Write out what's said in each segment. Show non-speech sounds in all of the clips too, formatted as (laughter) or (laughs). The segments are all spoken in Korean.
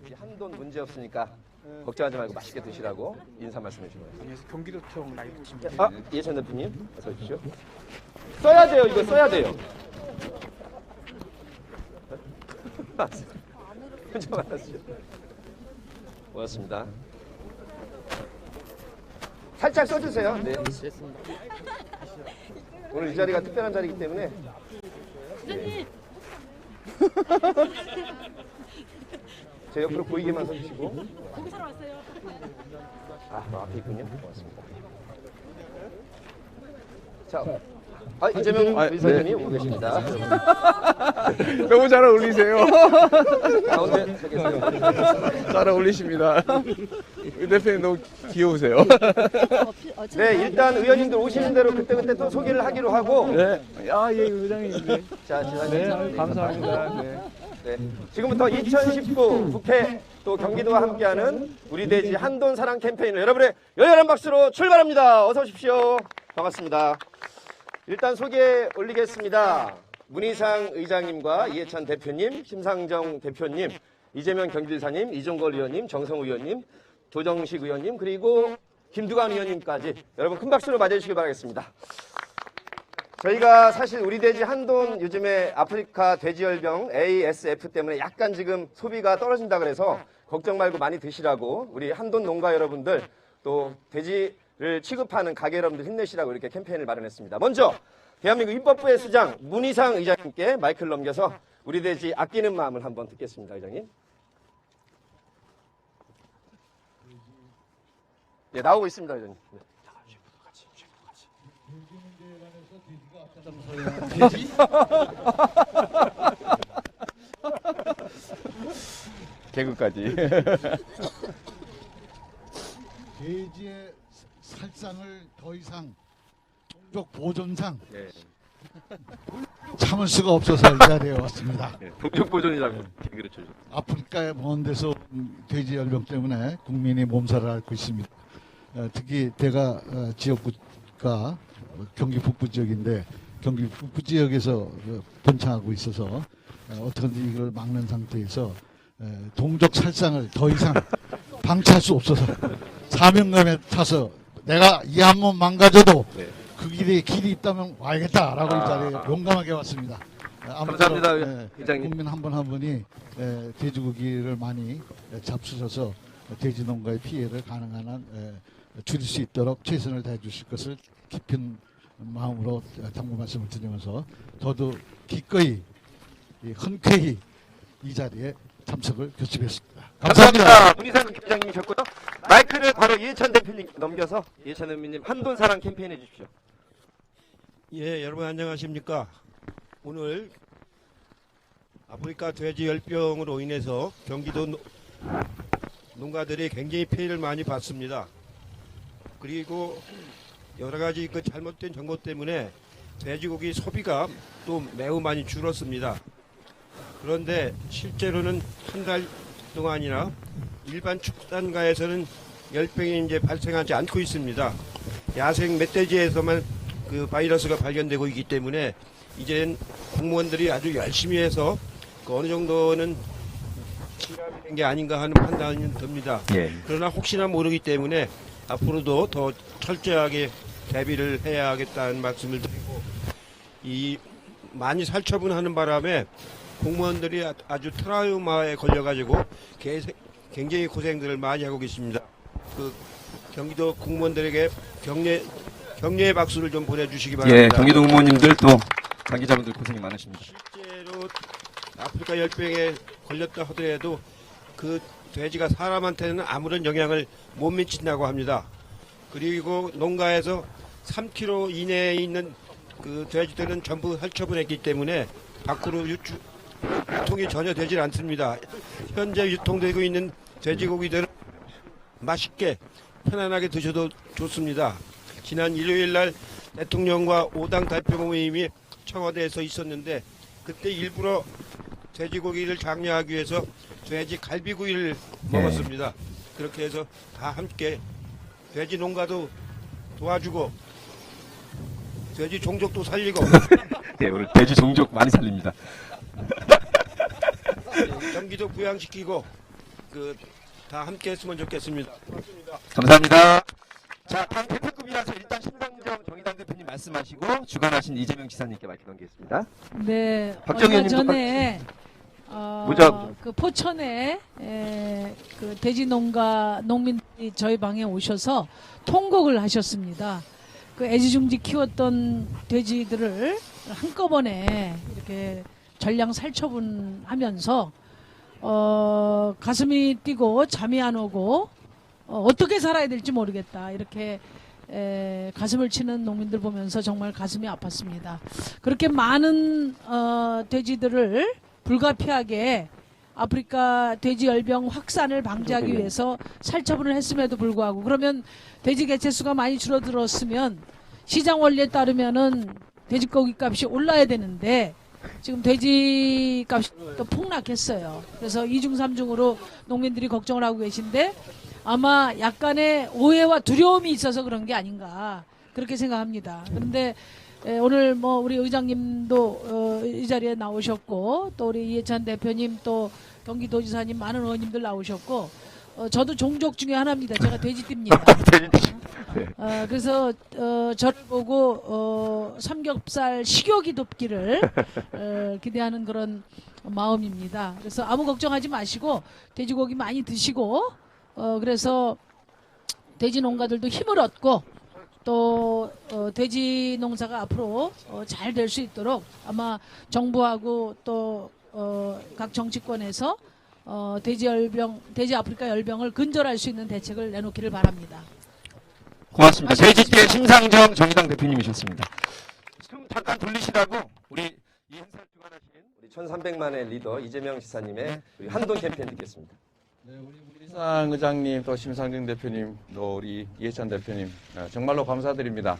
돼지 한돈 문제 없으니까 걱정하지 말고 맛있게 드시라고 인사 말씀해 주세요. 안녕하세요. 경기도청 라이브 팀. 아, 예찬 대표님, 어서 오십시오. 써야 돼요, 이거 써야 돼요. (laughs) 고맙습니다. 살짝 써주세요. 네. 오늘 이 자리가 특별한 자리이기 때문에. 네. (laughs) 제 옆으로 보이게만 서주시고. 공사로 왔어요. 아, 뭐 앞에 있군요. 고맙습니다. 자, 아, 이재명 아, 의사님이 오고 계십니다. 너무 잘 어울리세요. (laughs) 가운데 서 계세요. 잘 어울리십니다. 이 대표님 너무 귀여우세요. 네, 일단 의원님들 오시는 대로 그때그때 또 소개를 하기로 하고. 네. 아, 예, 의장님. 네. 자, 지난 네, 감사합니다. 네. 네. 지금부터 2019 국회 또 경기도와 함께하는 우리 돼지 한돈 사랑 캠페인을 여러분의 열렬한 박수로 출발합니다. 어서 오십시오. 반갑습니다. 일단 소개 올리겠습니다. 문희상 의장님과 이해찬 대표님, 심상정 대표님, 이재명 경기지사님, 이종걸 의원님, 정성우 의원님, 조정식 의원님, 그리고 김두관 의원님까지 여러분 큰 박수로 맞아주시길 바라겠습니다. 저희가 사실 우리 돼지 한돈 요즘에 아프리카 돼지열병 ASF 때문에 약간 지금 소비가 떨어진다 그래서 걱정 말고 많이 드시라고 우리 한돈 농가 여러분들 또 돼지를 취급하는 가게 여러분들 힘내시라고 이렇게 캠페인을 마련했습니다. 먼저 대한민국 입법부의 수장 문희상 의장님께 마이크를 넘겨서 우리 돼지 아끼는 마음을 한번 듣겠습니다, 의장님. 네, 나오고 있습니다, 의장님. 네. (laughs) 개그까지. (laughs) 돼지의 살상을 더 이상 쪽 보존상 네. 참을 수가 없어서 이 자리에 왔습니다. 동족 보존이라고 얘기를 주죠. 아프리카의 먼 데서 온 돼지 열병 때문에 국민이 몸살을 앓고 있습니다. 어, 특히 제가 어, 지역구 가 경기 북부 지역인데 경기 북부 지역에서 어, 번창하고 있어서 어, 어떻게든 이걸 막는 상태에서 어, 동족 살상을 더 이상 (laughs) 방치할 수 없어서 사명감에 차서 내가 이 한 번 망가져도 네. 그 길에 길이 있다면 와야겠다라고 이 자리에 용감하게 왔습니다. 어, 아무쪼록, 감사합니다, 예. 국민 한 분 한 분이 에, 돼지고기를 많이 에, 잡수셔서 돼지 농가의 피해를 가능한 한 에, 줄일 수 있도록 최선을 다해 주실 것을 깊은 마음으로 어, 당부 말씀을 드리면서 저도 기꺼이 이 흔쾌히 이 자리에 참석을 결심했습니다. 감사합니다. 감사합니다. 문희상 기자님이셨고요. 마이크를 바로 이해찬 대표님 넘겨서 이해찬 대표님 한돈 사랑 캠페인 해주십시오. 예, 여러분 안녕하십니까? 오늘 아프리카 돼지 열병으로 인해서 경기도 노- 농가들이 굉장히 피해를 많이 봤습니다. 그리고 여러 가지 그 잘못된 정보 때문에 돼지고기 소비가 또 매우 많이 줄었습니다. 그런데 실제로는 한 달 동안이나 일반 축산가에서는 열병이 이제 발생하지 않고 있습니다. 야생 멧돼지에서만 그 바이러스가 발견되고 있기 때문에 이젠 공무원들이 아주 열심히 해서 그 어느 정도는 게 아닌가 하는 판단이 듭니다. 예. 그러나 혹시나 모르기 때문에 앞으로도 더 철저하게 대비를 해야 하겠다는 말씀을 드리고 이 많이 살처분하는 바람에 공무원들이 아- 아주 트라우마에 걸려가지고 개- 굉장히 고생들을 많이 하고 계십니다. 그 경기도 공무원들에게 격려 격려의 박수를 좀 보내주시기 바랍니다. 예, 경기도 공무원님들 또 관계자분들 고생이 많으십니다. 실제로 아프리카 열병에 걸렸다 하더라도 그 돼지가 사람한테는 아무런 영향을 못 미친다고 합니다. 그리고 농가에서 3km 이내에 있는 그 돼지들은 전부 살처분했기 때문에 밖으로 유추, 유통이 전혀 되질 않습니다. 현재 유통되고 있는 돼지고기들은 맛있게 편안하게 드셔도 좋습니다. 지난 일요일 날 대통령과 5당 대표 모임이 청와대에서 있었는데 그때 일부러 돼지고기를 장려하기 위해서 돼지 갈비구이를 네. 먹었습니다. 그렇게 해서 다 함께 돼지 농가도 도와주고 돼지 종족도 살리고 (laughs) 예, 오늘 돼지 종족 많이 살립니다. (laughs) 경기도 부양시키고 그 다 함께 했으면 좋겠습니다. 감사합니다. 자, 다음 대표급이라서 일단 심상정 정의당 대표님 말씀하시고 주관하신 이재명 지사님께 마이크 넘기겠습니다. 네, 박정희 얼마 의원님도 전에 어, 무자- 그 포천에 에, 그 돼지 농가 농민들이 저희 방에 오셔서 통곡을 하셨습니다. 그 애지중지 키웠던 돼지들을 한꺼번에 이렇게 전량 살처분하면서 어, 가슴이 뛰고 잠이 안 오고 어, 어떻게 살아야 될지 모르겠다 이렇게 에, 가슴을 치는 농민들 보면서 정말 가슴이 아팠습니다. 그렇게 많은 어, 돼지들을 불가피하게 아프리카 돼지 열병 확산을 방지하기 위해서 살처분을 했음에도 불구하고 그러면 돼지 개체수가 많이 줄어들었으면 시장 원리에 따르면은 돼지고기 값이 올라야 되는데 지금 돼지 값이 또 폭락했어요. 그래서 이중삼중으로 농민들이 걱정을 하고 계신데 아마 약간의 오해와 두려움이 있어서 그런 게 아닌가 그렇게 생각합니다. 그런데 에, 오늘 뭐 우리 의장님도 어, 이 자리에 나오셨고 또 우리 이해찬 대표님 또 경기도지사님 많은 의원님들 나오셨고 어, 저도 종족 중에 하나입니다. 제가 돼지띠입니다. (laughs) 어, 그래서 어, 저를 보고 어, 삼겹살 식욕이 돋기를 어, 기대하는 그런 마음입니다. 그래서 아무 걱정하지 마시고 돼지고기 많이 드시고 어, 그래서 돼지 농가들도 힘을 얻고 또 어, 돼지 농사가 앞으로 어, 잘될 수 있도록 아마 정부하고 또 어, 각 정치권에서 어, 돼지 열병, 돼지 아프리카 열병을 근절할 수 있는 대책을 내놓기를 바랍니다. 고맙습니다. 돼지띠의 주십시오. 심상정 정의당 대표님이셨습니다. 지금 잠깐 돌리시라고 우리 이 행사를 주관하신 우리 1300만의 리더 이재명 지사님의 우리 한돈 캠페인 듣겠습니다. 이상 의장님, 또 심상정 대표님, 또 우리 이해찬 대표님, 아, 정말로 감사드립니다.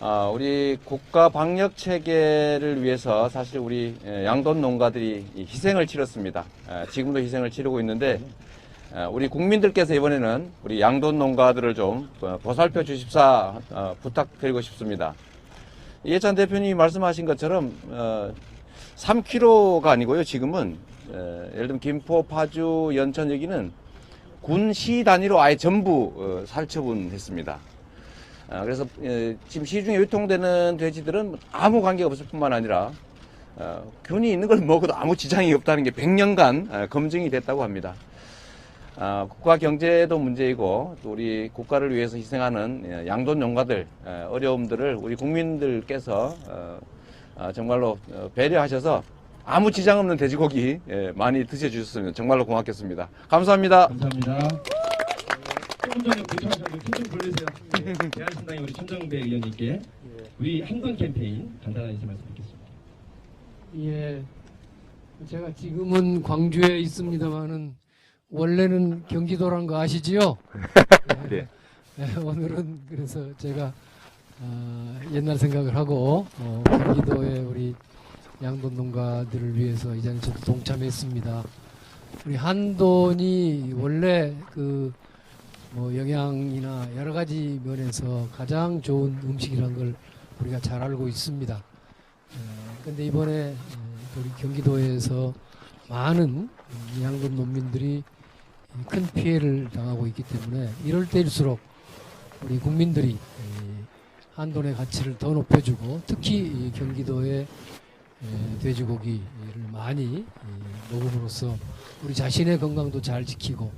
아, 우리 국가 방역 체계를 위해서 사실 우리 예, 양돈 농가들이 이 희생을 치렀습니다. 아, 지금도 희생을 치르고 있는데 아, 우리 국민들께서 이번에는 우리 양돈 농가들을 좀 어, 보살펴 주십사 어, 부탁드리고 싶습니다. 이해찬 대표님이 말씀하신 것처럼 어, 3kg가 아니고요. 지금은 어, 예를 들면 김포, 파주, 연천 여기는 군시 단위로 아예 전부 어, 살처분했습니다. 아, 그래서 에, 지금 시중에 유통되는 돼지들은 아무 관계가 없을 뿐만 아니라 어, 균이 있는 걸 먹어도 아무 지장이 없다는 게 100년간 어, 검증이 됐다고 합니다. 아, 국가 경제도 문제이고 또 우리 국가를 위해서 희생하는 예, 양돈 농가들 에, 어려움들을 우리 국민들께서 어, 아, 정말로 어, 배려하셔서 아무 지장 없는 돼지고기 예, 많이 드셔주셨으면 정말로 고맙겠습니다. 감사합니다. 감사합니다. 조금 전에 부탁하셨는데 힘좀 돌리세요. 네, 대한신당의 우리 천정배 의원님께 우리 한돈 캠페인 인사 말씀 드리겠습니다. 예, 제가 지금은 광주에 있습니다만은 원래는 경기도란 거 아시지요? (laughs) 네. 네, 오늘은 그래서 제가 아, 옛날 생각을 하고 어, 경기도의 우리 양돈 농가들을 위해서 이 자리에 저도 동참했습니다. 우리 한돈이 원래 그 뭐 영양이나 여러 가지 면에서 가장 좋은 음식이라는 걸 우리가 잘 알고 있습니다. 근데 이번에 에, 우리 경기도에서 많은 음, 양돈 농민들이 큰 피해를 당하고 있기 때문에 이럴 때일수록 우리 국민들이 에, 한돈의 가치를 더 높여주고 특히 이 경기도의 에, 돼지고기를 많이 에, 먹음으로써 우리 자신의 건강도 잘 지키고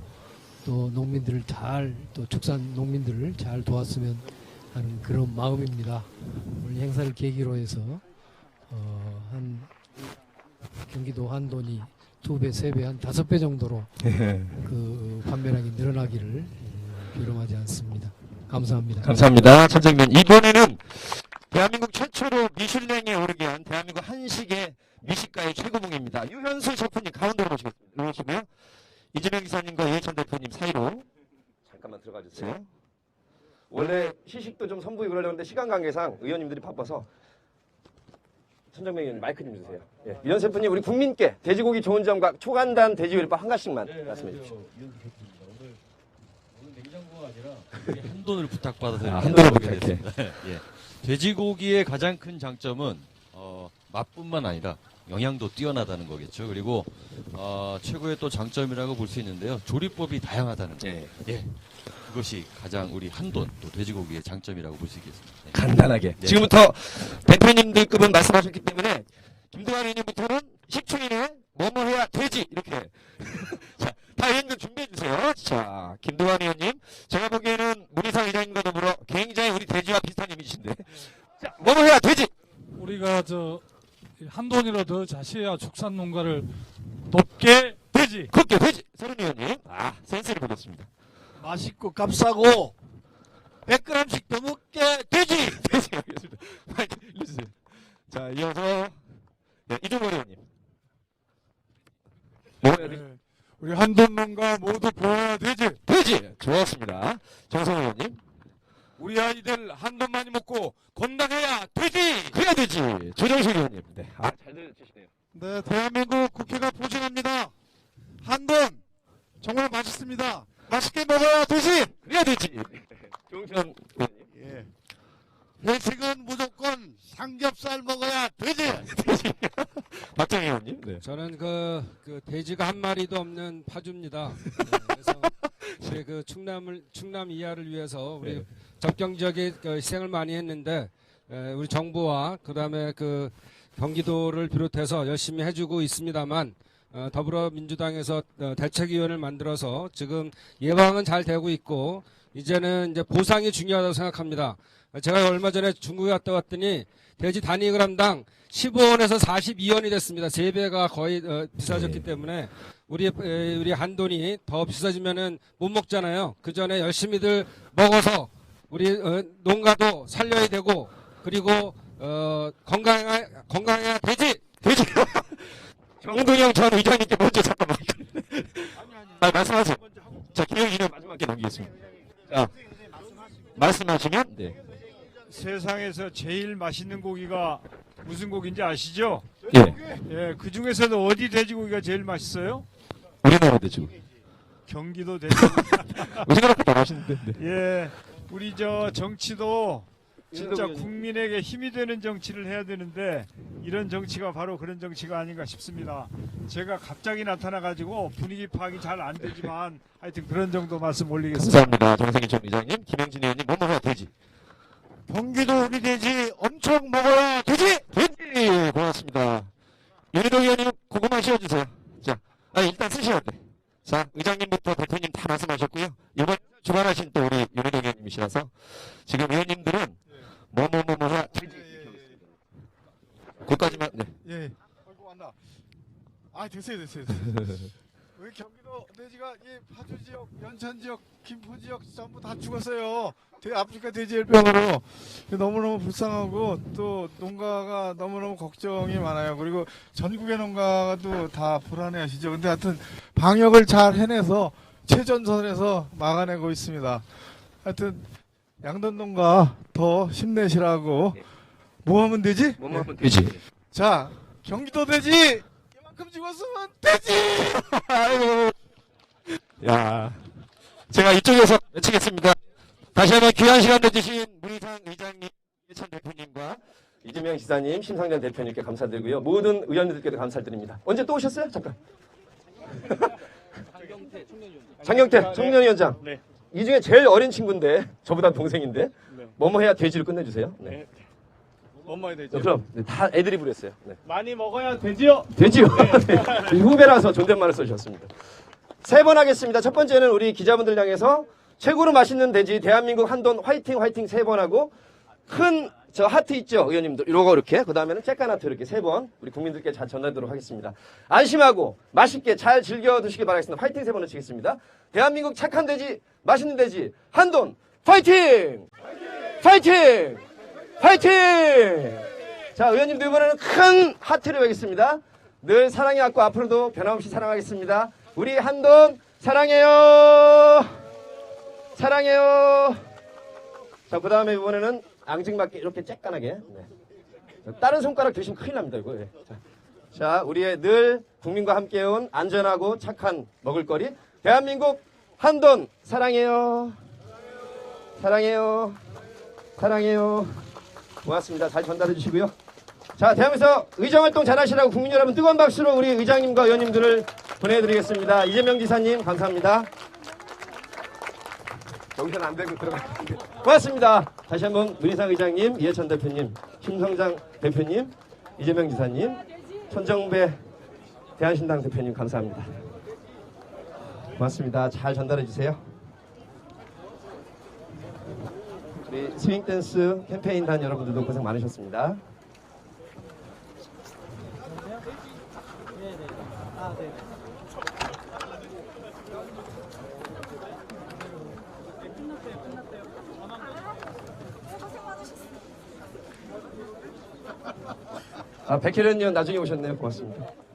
또 농민들을 잘 또 축산 농민들을 잘 도왔으면 하는 그런 마음입니다. 오늘 행사를 계기로 해서 어, 한 경기도 한돈이 두 배, 세 배, 한 다섯 배 정도로 그 판매량이 늘어나기를 음, 비롱하지 않습니다. 감사합니다. 감사합니다. 천정면 이번에는 대한민국 최초로 미슐랭에 오르게 한 대한민국 한식의 미식가의 최고봉입니다. 유현수 셰프님 가운데로 모시겠습니다. 모시고요. 이재명 기사님과 이해찬 대표님 사이로 잠깐만 들어가 주세요. 원래 시식도 좀 선보이고 그러려는데 시간 관계상 의원님들이 바빠서 천정명 의원님 마이크 좀 주세요. 예. 이현 셰프님 우리 국민께 돼지고기 좋은 점과 초간단 돼지요리법 한 가지씩만 말씀해 주십시오. 한돈을 부탁받아서 아, 한돈을 부탁해. 됐습니다. 예. 돼지고기의 가장 큰 장점은 어, 맛뿐만 아니라 영양도 뛰어나다는 거겠죠. 그리고 어, 최고의 또 장점이라고 볼 수 있는데요. 조리법이 다양하다는 거. 예. 예. 그것이 가장 우리 한돈 또 돼지고기의 장점이라고 볼 수 있겠습니다. 네. 간단하게. 네. 지금부터 대표님들급은 말씀하셨기 때문에 김동환 의원님부터는 10초 이내에 뭐뭐 해야 되지 이렇게 준비해 주세요. 자, 김동환 의원님 제가 보기에는 문희상 의장님과 더불어 굉장히 우리 돼지와 비슷한 이미지인데 자, 뭐뭐 해야 되지 우리가 저 한돈이라 더 자시해야 축산 농가를 돕게 되지. 그렇게 되지 서른 의원님 아 센스를 보겠습니다. 맛있고 값싸고 100g씩 더 먹게 되지 (laughs) 되지 알겠습니다. 자, 이어서 네, 이종걸 의원님 되지? 네. 우리 한돈 농가 모두 보호해야 되지. 되지 좋았습니다. 정성 의원님 우리 아이들 한돈 많이 먹고 건강해야 되지. 그래야 되지. 조정식 의원님. 네. 아, 잘 들으시네요. 네, 대한민국 국회가 보증합니다. 한돈 정말 맛있습니다. 맛있게 먹어야 되지. 그래야 되지. 조정현 의원님. 예. 회식은 무조건 삼겹살 먹어야 되지. (laughs) 박정희 의원님. 네. 저는 그, 그 돼지가 한 마리도 없는 파주입니다. 네, (laughs) 그래서 그 충남을 충남 이하를 위해서 우리 네. 접경 지역에 그 희생을 많이 했는데 에, 우리 정부와 그다음에 그 경기도를 비롯해서 열심히 해주고 있습니다만 어, 더불어민주당에서 어, 대책위원회를 만들어서 지금 예방은 잘 되고 있고 이제는 이제 보상이 중요하다고 생각합니다. 제가 얼마 전에 중국에 갔다 왔더니 돼지 단위 그람당 15원에서 42원이 됐습니다. 세 배가 거의 어, 비싸졌기 때문에 우리 에, 우리 한돈이 더 비싸지면은 못 먹잖아요. 그 전에 열심히들 먹어서 우리 어, 농가도 살려야 되고 그리고 어, 건강해 건강해야 되지. 돼지. (laughs) 정동영 전 의장님께 먼저 잠깐만. 아, 말씀하세요. 자, 의원 마지막에 넘기겠습니다. 자, 말씀하시면, 네. 세상에서 제일 맛있는 고기가 무슨 고기인지 아시죠? 예. 예, 그 중에서도 어디 돼지고기가 제일 맛있어요? 우리나라 돼지고. 경기도 돼지고기. (laughs) 우리나라보다 더 맛있는데. 네. 예, 우리 저 정치도 진짜. 국민에게 힘이 되는 정치를 해야 되는데 이런 정치가 바로 그런 정치가 아닌가 싶습니다. 제가 갑자기 나타나 가지고 분위기 파악이 잘 안 되지만 하여튼 그런 정도 말씀 올리겠습니다. 감사합니다. 정성희 전 의장님, 김영진 의원님, 뭐 먹어야 되지? 경기도 우리 돼지 엄청 먹어야 되지? 돼지! 고맙습니다. 윤희동 의원님, 고구마 씌워주세요. 자, 아, 일단 쓰셔야 돼. 자, 의장님부터 대표님 다 말씀하셨고요. 이번 주관하신 또 우리 윤희동 의원님이시라서 지금 의원님들은 뭐뭐뭐뭐 해야 돼지. 그까지만 네. 예. 아이고 왔나. 아 됐어요 됐어요. 됐어요. (laughs) 우리 경기도 돼지가 이 파주 지역, 연천 지역, 김포 지역 전부 다 죽었어요. 돼- 아프리카 돼지열병으로 너무너무 불쌍하고 또 농가가 너무너무 걱정이 많아요. 그리고 전국의 농가도 다 불안해하시죠. 근데 하여튼 방역을 잘 해내서 최전선에서 막아내고 있습니다. 하여튼 양돈 농가 더 힘내시라고 뭐 하면 되지? 뭐 먹으면 되지. 자, 경기도 돼지 이 만큼 죽었으면 돼지. 아이고. (laughs) 야. 제가 이쪽에서 외치겠습니다. 다시 한번 귀한 시간 내주신 문희상 의장님, 예찬 대표님과 이재명 지사님, 심상정 대표님께 감사드리고요. 모든 의원님들께도 감사드립니다. 언제 또 오셨어요? 잠깐. 장경태 청년위원장. 네. 이 중에 제일 어린 친구인데 저보다 동생인데 뭐뭐 해야 돼지를 끝내주세요. 네. 네, 되죠. 그럼 네, 다 애드립으로 했어요. 네. 많이 먹어야 되지요. 되지요. 네. (laughs) 후배라서 존댓말을 써주셨습니다. 세 번 하겠습니다. 첫 번째는 우리 기자분들 향해서 최고로 맛있는 돼지 대한민국 한돈 화이팅 화이팅 세 번 하고 큰 저 하트 있죠 의원님들 이러고 이렇게 그 다음에는 쬐깐 하트 이렇게 세 번 우리 국민들께 잘 전달하도록 하겠습니다. 안심하고 맛있게 잘 즐겨 드시기 바라겠습니다. 화이팅 세 번 외치겠습니다. 대한민국 착한 돼지 맛있는 돼지 한돈 파이팅! 파이팅! 파이팅! 자, 의원님들 이번에는 큰 하트를 외겠습니다. 늘 사랑해왔고 앞으로도 변함없이 사랑하겠습니다. 우리 한돈 사랑해요. 사랑해요. 자, 그 다음에 이번에는 앙증맞게 이렇게 쬐깐하게. 네. 다른 손가락 드시면 큰일 납니다, 이거. 예. 자, 자, 우리의 늘 국민과 함께해온 안전하고 착한 먹을거리. 대한민국 한돈 사랑해요. 사랑해요. 사랑해요. 고맙습니다. 잘 전달해 주시고요. 자, 대한민국에서 의정활동 잘하시라고 국민 여러분 뜨거운 박수로 우리 의장님과 의원님들을 보내드리겠습니다. 이재명 지사님 감사합니다. 여기서는 안 되고 들어가. 고맙습니다. 다시 한번 문희상 의장님, 이해찬 대표님, 김성장 대표님, 이재명 지사님, 천정배 대한신당 대표님 감사합니다. 고맙습니다. 잘 전달해 주세요. 우리 스윙 댄스 캠페인단 여러분들도 고생 많으셨습니다. 아, 백혜련 의원 나중에 오셨네요. 고맙습니다.